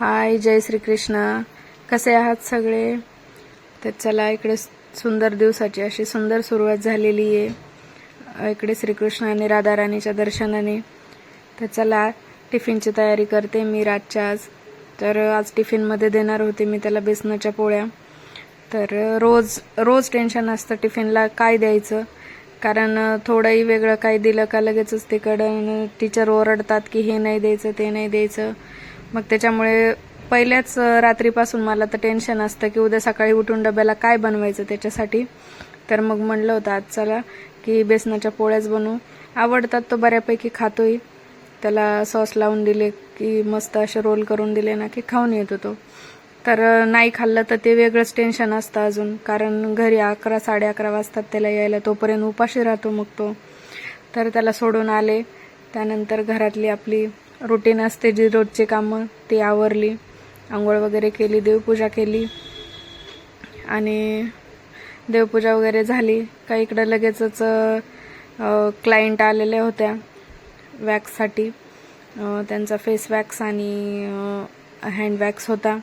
हाय जय श्रीकृष्ण. कसे आहात सगळे? तर चला इकडे सुंदर दिवसाची अशी सुंदर सुरुवात झालेली आहे. इकडे श्रीकृष्ण आणि राधाराणीच्या दर्शनाने. तर चला टिफिनची तयारी करते मी रातच्या आज. तर आज टिफिनमध्ये देणार होते मी त्याला बेसनाच्या पोळ्या. तर रोज रोज टेन्शन असतं टिफिनला काय द्यायचं? कारण थोडंही वेगळं काही दिलं का लगेचच तिकडं टीचर ओरडतात की हे नाही द्यायचं ते नाही द्यायचं. मग त्याच्यामुळे पहिल्याच रात्रीपासून मला तर टेन्शन असतं की उद्या सकाळी उठून डब्याला काय बनवायचं त्याच्यासाठी. तर मग म्हणलं होतं आज चला की बेसनाच्या पोळ्याच बनवू. आवडतात तो बऱ्यापैकी खातोय. त्याला सॉस लावून दिले की मस्त असे रोल करून दिले ना की खाऊन येतो तो. तर नाही खाल्लं तर ते वेगळंच टेन्शन असतं अजून. कारण घरी अकरा साडे अकरा वाजतात त्याला यायला तोपर्यंत उपाशी राहतो मग तो. तर त्याला सोडून आले. त्यानंतर घरातली आपली रुटीन असते जी रोजची कामं ती आवरली आंघोळ वगैरे केली देवपूजा केली. आणि देवपूजा वगैरे झाली का इकडं लगेचच क्लायंट आलेल्या होत्या वॅक्ससाठी. त्यांचा फेस वॅक्स आणि हँड वॅक्स होता.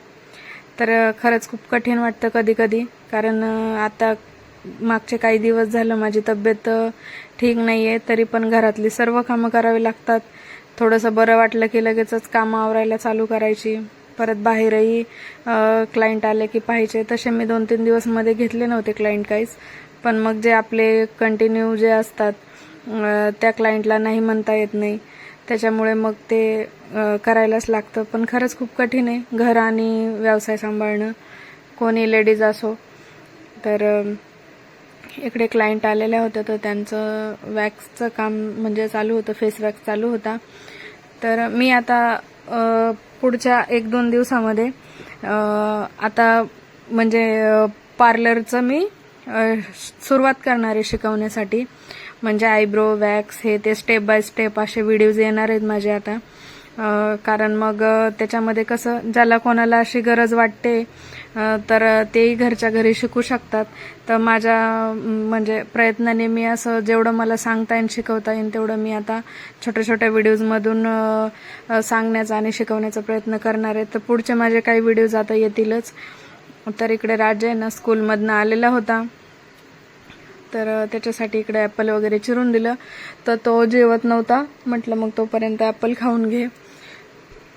तर खरंच खूप कठीण वाटतं कधी कधी कारण आता मागचे काही दिवस झालं माझी तब्येत ठीक नाही आहे तरी पण घरातली सर्व कामं करावी लागतात. थोडंसं बरं वाटलं की लगेचच कामं आवरायला चालू करायची. परत बाहेरही क्लायंट आले की पाहिजे तसे मी दोन तीन दिवसमध्ये घेतले नव्हते क्लायंट काहीच. पण मग जे आपले कंटिन्यू जे असतात त्या क्लायंटला नाही म्हणता येत नाही. त्याच्यामुळे मग ते करायलाच लागतं. पण खरंच खूप कठीण आहे. घर आणि व्यवसाय सांभाळणं. कोणी लेडीज असो तर इकडे क्लायंट आलेल्या होत्या तर त्यांचं वॅक्सचं काम म्हणजे चालू होतं फेस वॅक्स चालू होता. तर मी आता पुढच्या एक दोन दिवसामध्ये आता म्हणजे पार्लरचं मी सुरुवात करणार आहे शिकवण्यासाठी. म्हणजे आयब्रो वॅक्स हे ते स्टेप बाय स्टेप असे व्हिडिओज येणार आहेत माझे आता. कारण मग त्याच्यामध्ये कसं ज्याला कोणाला अशी गरज वाटते तर तेही घरच्या घरी शिकू शकतात. तर माझ्या म्हणजे प्रयत्नाने मी असं जेवढं मला सांगता येईल शिकवता येईल तेवढं मी आता छोट्या छोट्या व्हिडिओजमधून सांगण्याचा आणि शिकवण्याचा प्रयत्न करणार आहे. तर पुढचे माझे काही व्हिडिओज आता येतीलच. तर इकडे राज आहे ना स्कूलमधनं आलेला होता. तर त्याच्यासाठी इकडे ॲपल वगैरे चिरून दिलं. तर तो जेवत नव्हता. म्हटलं मग तोपर्यंत ॲपल खाऊन घे.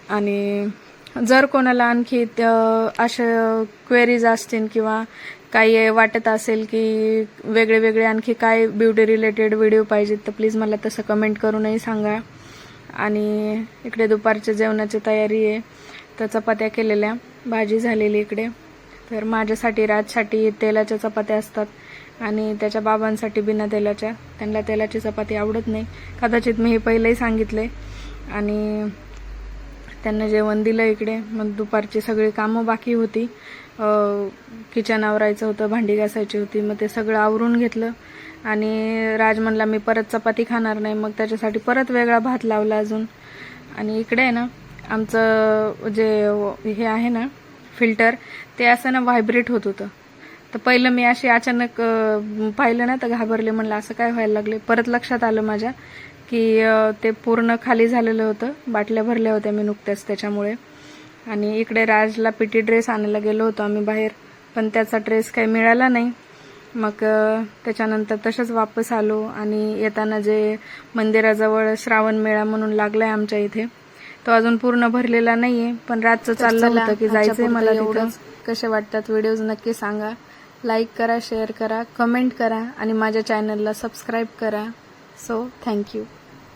आणि जर कोणाला आणखी अशा क्वेरीज असतील किंवा काही वाटत असेल की वेगळे वेगळे आणखी काय ब्युटी रिलेटेड व्हिडिओ पाहिजेत तर प्लीज मला तसं कमेंट करूनही सांगा. आणि इकडे दुपारच्या जेवणाची तयारी आहे तर चपात्या केलेल्या भाजी झालेली इकडे. तर माझ्यासाठी राजसाठी तेलाच्या चपात्या असतात आणि त्याच्या बाबांसाठी बिना तेलाच्या. त्यांना तेलाची चपाती आवडत नाही. कदाचित मी हे पहिलंही सांगितले. आणि त्यांना जेवण दिलं इकडे. मग दुपारची सगळी कामं बाकी होती. किचन आवरायचं होतं भांडी घासायची होती. मग ते सगळं आवरून घेतलं. आणि राज म्हणला मी परत चपाती खाणार नाही. मग त्याच्यासाठी परत वेगळा भात लावला अजून. आणि इकडे आहे ना आमचं जे हे आहे ना फिल्टर ते असं ना व्हायब्रेट होत होतं. तर पहिलं मी अशी अचानक पाहिलं ना तर घाबरले. म्हणलं असं काय व्हायला लागले परत लक्षात आलं माझ्या. की ते पूर्ण खाली झालेलं होतं. बाटल्या भरल्या होत्या मी नुकत्याच त्याच्यामुळे. आणि इकडे राजला पिटी ड्रेस आणायला गेलो होतो आम्ही बाहेर. पण त्याचा ड्रेस काही मिळाला नाही. मग त्याच्यानंतर तसंच वापस आलो आणि येताना जे मंदिराजवळ श्रावण मेळा म्हणून लागलाय आमच्या इथे तो अजून पूर्ण भरलेला नाहीये. पण रातचं चाललं होतं की जायचंय मला तिथं. कसे वाटतात व्हिडिओज नक्की सांगा. लाईक करा शेअर करा कमेंट करा आणि माझ्या चॅनलला सबस्क्राईब करा. So, thank you.